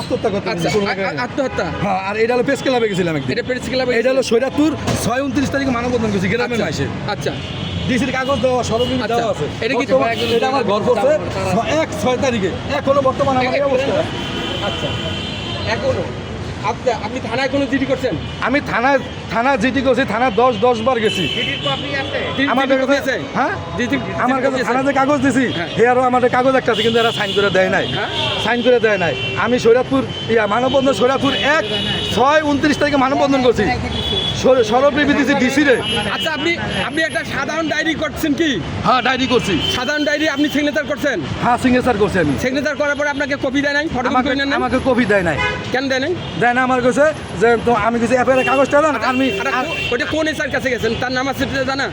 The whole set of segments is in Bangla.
আত্মহত্যা করতে আচ্ছা। আত্মহত্যা? হ্যাঁ আর এটা হলো প্রেস ক্লাবে গেছিলাম একদিন। এটা প্রেস ক্লাবে এটা হলো সৈরাতুর ছয় উনত্রিশ তারিখে মানববন্ধন করছি গ্রামে আচ্ছা, মাসে আচ্ছা। ডিসির কাগজ দেওয়া আচ্ছা, দেওয়া আছে। এটা কি তোমার এটা আমার ঘর পড়ছে। এক ছয় তারিখে। এখনও বর্তমান আমার এই অবস্থা। আচ্ছা এখনও আচ্ছা আপনি থানায় কোনো জিডি করছেন? আমি থানা থানা জিটি করছি থানা দশ দশ বার গেছি। আমার কাছে হ্যাঁ? আমার কাছে থানাতে কাগজ দিছি হ্যাঁ। হে আরও আমাদের কাগজ একটা আছে কিন্তু এরা সাইন করে দেয় নাই। হ্যাঁ? সাইন করে দেয় নাই। আমি সৈরাপুর ইয়া মানববন্ধন সৈরাপুর এক, ছয়, উনত্রিশ তারিখে মানববন্ধন করছি। সর- দিছি ডিসি রে। আচ্ছা আপনি আপনি একটা সাধারণ ডায়েরি করছেন কি? হ্যাঁ ডায়েরি করছি। সাধারণ ডায়েরি আপনি সিগনেচার করছেন? হ্যাঁ সিগনেচার করছি আমি। সিগনেচার করার পরে আপনাকে কপি দেয় নাই? আমাকে নেন আমাকে কপি দেয় নাই। কেন দেয় নাই? দেয় না আমার কাছে যে তো আমি কিছু এফআইআর কাগজটা দেন আমি আরে, আর- ওটা কোন এসআর কাছে গেছেন? তার নাম আছে সেটা জানা?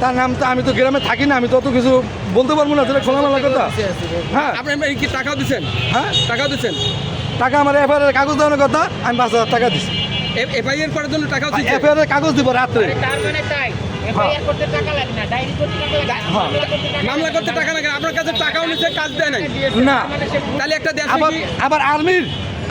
তার নাম তো আমি তো গ্রামে থাকি না আমি তো অত কিছু বলতে পারব না সেটা খোলামেলা কথা। হ্যাঁ। আপনি কি টাকাও দিচ্ছেন হ্যাঁ। টাকাও দিচ্ছেন টাকা আমার এফআইআর কাগজ দেওয়ার কথা আমি পাঁচ হাজার টাকা দিচ্ছি এফআইআর করার জন্য টাকা এফআইআর কাগজ দিব রাত্রে। তার মানে তাই। এফআইআর করতে টাকা লাগে না ডায়েরি করতে টাকা লাগে না হ্যাঁ। মামলা করতে টাকা লাগে। না। আপনার কাছে টাকাও নিচ্ছে কাজ দেয় নাই। না। তাহলে একটা আবার আবার আর্মির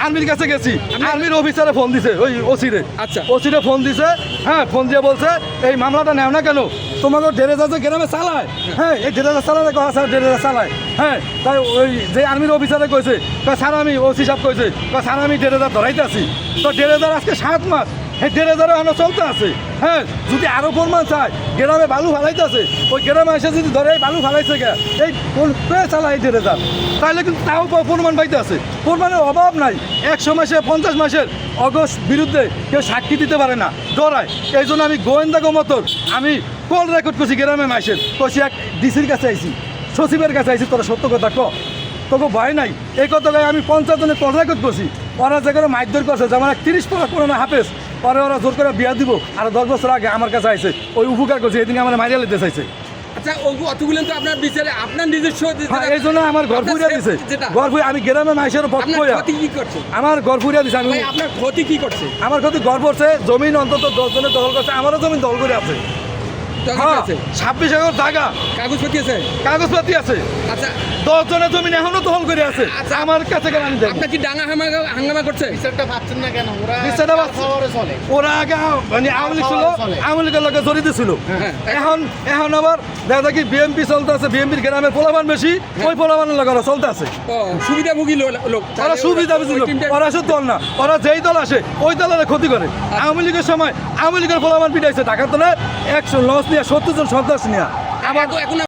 আর্মির কাছে গেছি। আর্মির অফিসারে ফোন দিছে ওই ওসিরে। আচ্ছা। ওসিরে ফোন দিছে হ্যাঁ ফোন দিয়ে বলছে এই মামলাটা নেও না কেন? তোমাকে ডেরেজা যে গ্রামে চালায়। হ্যাঁ এই ডেরেজা চালালে কথা স্যার ডেরেজা চালায়। হ্যাঁ তাই ওই যে আর্মির অফিসারে কইছে, কয়, স্যার, আমি ওসি সাহেব কইছে, কয়, স্যার, আমি ডেরেজা ধরাইতে আছি। তো ডেরেজার আজকে সাত মাস। এই ডেরেজারও এখনও চলতে আছে। হ্যাঁ যদি আরও প্রমাণ চায়, গ্রামে বালু ফালাইতে আছে, ওই গ্রামে এসে যদি ধরে বালু ফালাইছে গে এই চালায় এই ডেরেজার তাহলে কিন্তু তাও প্রমাণ পাইতে আছে। প্রমাণের অভাব নাই। একশো মাসে, পঞ্চাশ মাসের অগস্ট বিরুদ্ধে কেউ সাক্ষী দিতে পারে না, ডরায়। এই জন্য আমি গোয়েন্দা গমতর আমি কল রেকর্ড করছি গ্রামে মাসের কইছি এক ডিসির কাছে আইছি। সচিবের কাছে আইছি তোরা সত্য কথা ক। তোকে ভয় নাই। এই কথা আমি পঞ্চায়েত জনের কল রেকর্ড করছি। ওরা যে করে মাইদর করছে যেমন এক তিরিশ পড়া পুরোনো হাফেজ পরে ওরা জোর করে বিয়া দিব। আর দশ বছর আগে আমার কাছে আইছে ওই উপকার করছে এদিকে আমার মারিয়া লেতে চাইছে। আচ্ছা ওগু অতগুলো তো আপনার বিচারে আপনার নিজস্ব যেটা- হ্যাঁ এই জন্য আমার ঘর ফুরিয়া দিছে। ঘর ফুরিয়া আমি গ্রামে মাইসের পথ আপনার কইয়া ক্ষতি কি করছে? আমার ঘর ফুরিয়া দিছে আমি আপনার ক্ষতি কি করছে? আমার ক্ষতি ঘর পড়ছে জমিন অন্তত দশ জনের দখল করছে আমারও জমিন দখল করে টাকা আছে। ছাব্বিশ একর জায়গা কাগজপত্র আছে? কাগজপাতি আছে। আচ্ছা। দশ জনের জমিন এখনও দখল করে আছে। আচ্ছা। আমার কাছে কেন আমি আপনার কি ডাঙা হাঙ্গামা হাঙ্গামা করছে? বিচারটা পাচ্ছেন না কেন? ওরা বিচারটা চলে। ওরা আগে মানে আওয়ামী লীগ ছিল আওয়ামী লীগের লোকে জড়িত ছিল। হ্যাঁ। এখন এখন আবার দেখা দেখি বিএমপি চলতে আছে বিএমপির গ্রামের পোলাবান বেশি ওই পোলাবানের লোক ওরা চলতে আছে সুবিধাভোগী লোক। ওরা তাহলে সুবিধা বুঝি ওই লোক। ওরা শুধু দল না ওরা যেই দল আসে ওই দলের ক্ষতি করে। আওয়ামী লীগের সময় আওয়ামী লীগের পোলাবান পিটাইছে ঢাকার দলে একশো লস নিয়ে সত্তর জন সন্ত্রাস নিয়ে। এখন